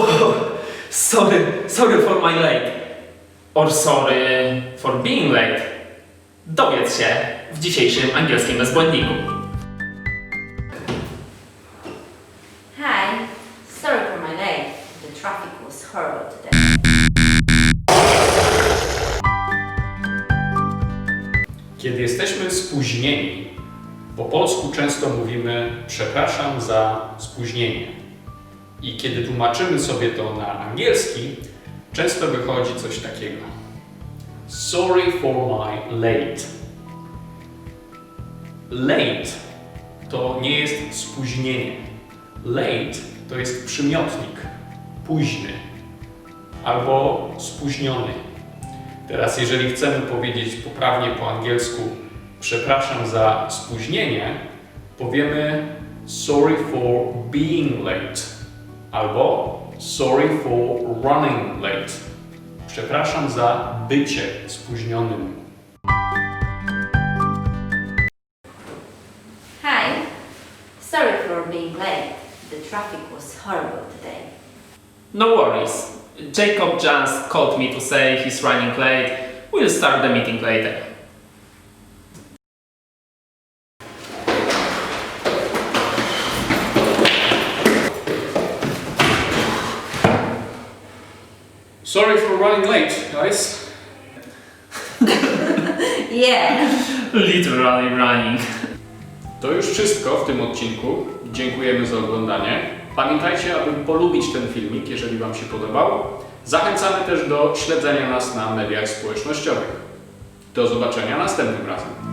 Oh, sorry, sorry for my late. Or sorry for being late. Dowiedz się w dzisiejszym angielskim bezbłędniku. Hi, sorry for my late. The traffic was horrible today. Kiedy jesteśmy spóźnieni, po polsku często mówimy przepraszam za spóźnienie. I kiedy tłumaczymy sobie to na angielski, często wychodzi coś takiego. Sorry for my late. Late to nie jest spóźnienie. Late to jest przymiotnik. Późny albo spóźniony. Teraz, jeżeli chcemy powiedzieć poprawnie po angielsku przepraszam za spóźnienie, powiemy sorry for being late albo sorry for running late. Przepraszam za bycie spóźnionym. Hi, sorry for being late. The traffic was horrible today. No worries. Jacob just called me to say he's running late. We'll start the meeting later. Sorry for running late, guys. Yeah. Literally running. To już wszystko w tym odcinku. Dziękujemy za oglądanie. Pamiętajcie, aby polubić ten filmik, jeżeli Wam się podobał. Zachęcamy też do śledzenia nas na mediach społecznościowych. Do zobaczenia następnym razem.